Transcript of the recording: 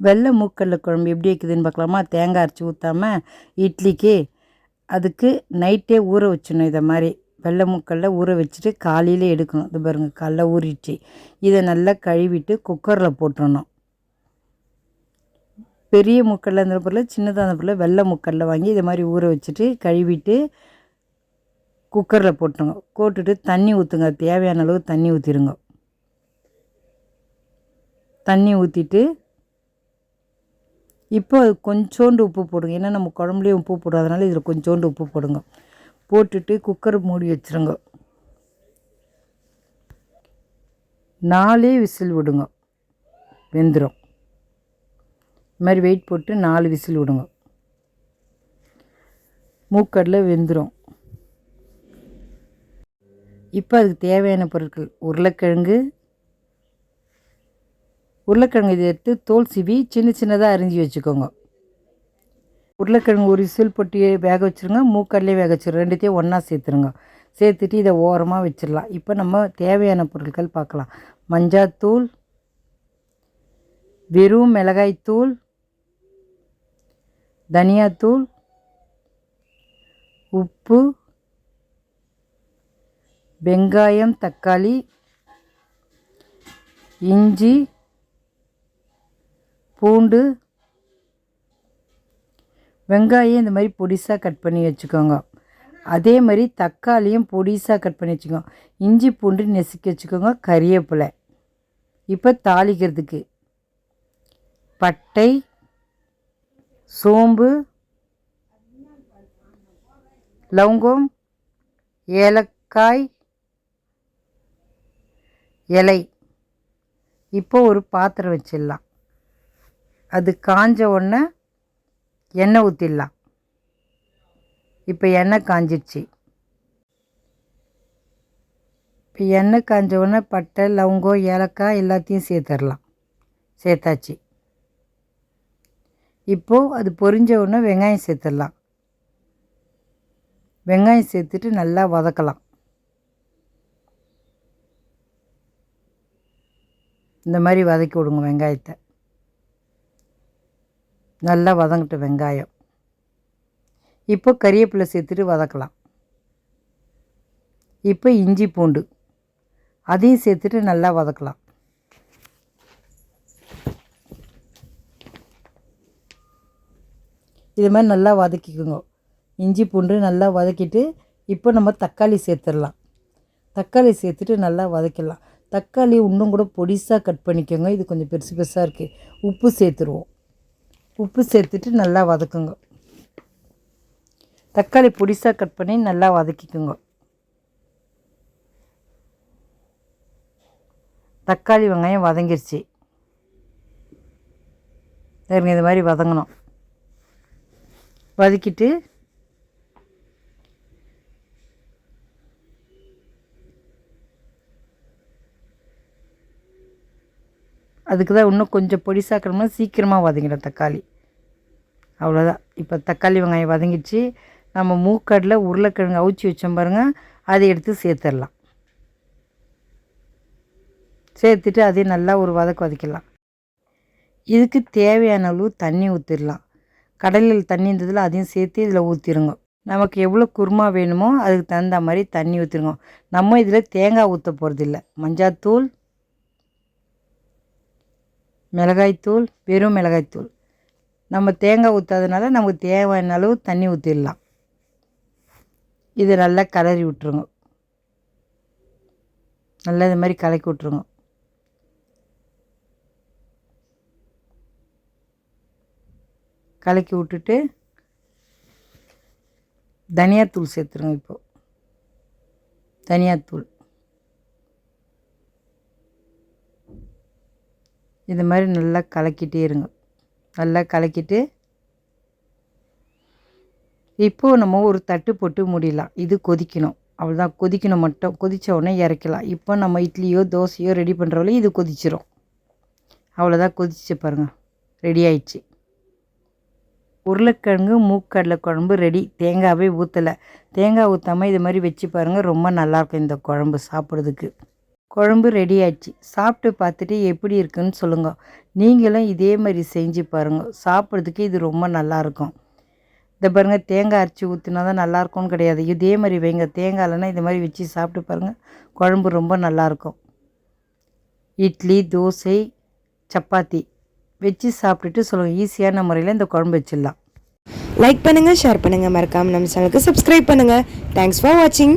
வெள்ளை மூக்கடலை குழம்பு எப்படி வைக்குதுன்னு பார்க்கலாமா? தேங்காய் அரைச்சி ஊற்றாம இட்லிக்கு அதுக்கு நைட்டே ஊற வச்சிடணும் இதை மாதிரி. வெள்ளை மூக்கல்ல ஊற வச்சுட்டு காலையில் எடுக்கணும். இது பாருங்கள் காலைல ஊறிடுச்சு. இதை நல்லா கழுவிட்டு குக்கரில் போட்டுடணும் பெரிய முக்கடலை அந்த பொருள் சின்னதாக அந்த பொருள் வெள்ளை முக்கடலை வாங்கி இதை மாதிரி ஊற வச்சுட்டு கழுவிட்டு குக்கரில் போட்டுருங்க. போட்டுட்டு தண்ணி ஊற்றுங்க தேவையான அளவு தண்ணி ஊற்றிடுங்க தண்ணி ஊற்றிட்டு இப்போ அது கொஞ்சோண்டு உப்பு போடுங்க. ஏன்னா நம்ம குழம்புலேயே உப்பு போடாதனால இதில் கொஞ்சோண்டு உப்பு போடுங்க. போட்டுட்டு குக்கர் மூடி வச்சுருங்க. நாலே விசில் விடுங்க. வெந்துடும் இது மாதிரி வெயிட் போட்டு நாலு விசில் விடுங்க. மூக்கடலை வெந்துடும் இப்போ அதுக்கு தேவையான பொருட்கள் உருளைக்கிழங்கு உருளைக்கிழங்கு இதை எடுத்து தோல் சிவி சின்ன சின்னதாக அரிஞ்சு வச்சுக்கோங்க. உருளைக்கிழங்கு ஒரு விசில் போட்டு வேக வச்சுருங்க. மூக்கடலே வேக வச்சுருங்க ரெண்டுத்தையும் ஒன்றா சேர்த்துருங்க. சேர்த்துட்டு இதை ஓரமாக வச்சிடலாம். இப்போ நம்ம தேவையான பொருட்கள் பார்க்கலாம். மஞ்சாத்தூள் வெறும் மிளகாய்த்தூள் தனியாத்தூள் உப்பு வெங்காயம் தக்காளி இஞ்சி பூண்டு வெங்காயம் இந்த மாதிரி பொடிசாக கட் பண்ணி வச்சுக்கோங்க. அதே மாதிரி தக்காளியும் பொடிசாக கட் பண்ணி வச்சுக்கோங்க. இஞ்சி பூண்டு நெசுக்கி வச்சுக்கோங்க கறிவேப்பிலை. இப்போ தாளிக்கிறதுக்கு பட்டை சோம்பு லவங்கம் ஏலக்காய் இலை. இப்போ ஒரு பாத்திரம் வச்சிடலாம். அது காஞ்ச உடனே எண்ணெய் ஊற்றிடலாம் இப்போ எண்ணெய் காஞ்சிடுச்சு இப்போ எண்ணெய் காஞ்ச உடனே பட்டை லவங்கம் ஏலக்காய் எல்லாத்தையும் சேர்த்துடலாம். சேர்த்தாச்சு. இப்போது அது பொரிஞ்ச உடனே வெங்காயம் சேர்த்துடலாம். வெங்காயம் சேர்த்துட்டு நல்லா வதக்கலாம். இந்த மாதிரி வதக்கி விடுங்க வெங்காயத்தை. நல்லா வதங்கட்டும் வெங்காயம். இப்போ கறிவேப்பிலை சேர்த்துட்டு வதக்கலாம். இப்போ இஞ்சி பூண்டு. அதையும் சேர்த்துட்டு நல்லா வதக்கலாம். இது மாதிரி நல்லா வதக்கிக்கோங்க. இஞ்சி பூண்டு நல்லா வதக்கிட்டு இப்போ நம்ம தக்காளி சேர்த்துடலாம். தக்காளி சேர்த்துட்டு நல்லா வதக்கிடலாம். தக்காளி இன்னும் கூட பொடிசாக கட் பண்ணிக்கோங்க. இது கொஞ்சம் பெருசு பெருசாக இருக்குது உப்பு சேர்த்துருவோம். உப்பு சேர்த்துட்டு நல்லா வதக்குங்க. தக்காளி பொடிசாக கட் பண்ணி நல்லா வதக்கிக்குங்க. தக்காளி வெங்காயம் வதங்கிருச்சு. சரிங்க இது மாதிரி வதங்கணும். வதக்கிட்டு அதுக்கு தான் இன்னும் கொஞ்சம் பொடிசாக்கணும்னா சீக்கிரமாக வதங்கிடும் தக்காளி. அவ்வளோதான் இப்போ தக்காளி வெங்காயம் வதங்கிச்சு நம்ம மூக்கடில் உருளைக்கிழங்கு அவிச்சி வச்சோம் பாருங்கள் அதை எடுத்து சேர்த்துடலாம். சேர்த்துட்டு அதையும் நல்லா ஒரு வதக்கு வதக்கிடலாம். இதுக்கு தேவையான அளவு தண்ணி ஊற்றிடலாம் கடலில் தண்ணி இருந்ததில் அதையும் சேர்த்து இதில் ஊற்றிடுங்க நமக்கு எவ்வளோ குருமா வேணுமோ அதுக்கு தகுந்த மாதிரி தண்ணி ஊற்றிடுங்க நம்ம இதில் தேங்காய் ஊற்ற போகிறதில்ல மஞ்சாத்தூள் மிளகாய்த்தூள் வெறும் மிளகாய்த்தூள். நம்ம தேங்காய் ஊற்றாதனால நமக்கு தேவையான அளவு தண்ணி ஊற்றிடலாம் இது நல்லா கலரி விட்ருங்க நல்லா இது மாதிரி கலக்கி விட்ருங்க கலக்கி விட்டுட்டு தனியாத்தூள் சேர்த்துருங்க இப்போது தனியாத்தூள். இது மாதிரி நல்லா கலக்கிட்டே இருங்க. நல்லா கலக்கிட்டு இப்போது நம்ம ஒரு தட்டு போட்டு முடியலாம் இது கொதிக்கணும். அவ்வளோதான் கொதிக்கணும் மட்டும். கொதித்த உடனே இறக்கலாம். இப்போ நம்ம இட்லியோ தோசையோ ரெடி பண்ணுறவளே இது கொதிச்சிரும். அவ்வளோதான் கொதிச்சு பாருங்கள் ரெடி ஆயிடுச்சு. உருளைக்கிழங்கு மூக்கடலை குழம்பு ரெடி தேங்காவே ஊற்றலை தேங்காய் ஊற்றாமல் இது மாதிரி வச்சு பாருங்கள் ரொம்ப நல்லாயிருக்கும் இந்த குழம்பு சாப்பிட்றதுக்கு. குழம்பு ரெடி ஆயிடுச்சு. சாப்பிட்டு பார்த்துட்டு எப்படி இருக்குன்னு சொல்லுங்கள் நீங்களும் இதே மாதிரி செஞ்சு பாருங்கள் சாப்பிட்றதுக்கு இது ரொம்ப நல்லாயிருக்கும் இந்த பாருங்கள் தேங்காய் அரைச்சி ஊற்றினா தான் நல்லாயிருக்கும்னு கிடையாது. இதே மாதிரி வைங்க. தேங்காய் இல்லைன்னா இந்த மாதிரி வச்சு சாப்பிட்டு பாருங்கள் குழம்பு ரொம்ப நல்லாயிருக்கும் இட்லி தோசை சப்பாத்தி வச்சு சாப்பிட்டுட்டு சொல்லுங்கள் ஈஸியான முறையில் இந்த குழம்பு வச்சிடலாம். லைக் பண்ணுங்கள் ஷேர் பண்ணுங்கள் மறக்காமல் நம்ம சேனலுக்கு சப்ஸ்கிரைப் பண்ணுங்கள் தேங்க்ஸ் ஃபார் வாட்சிங்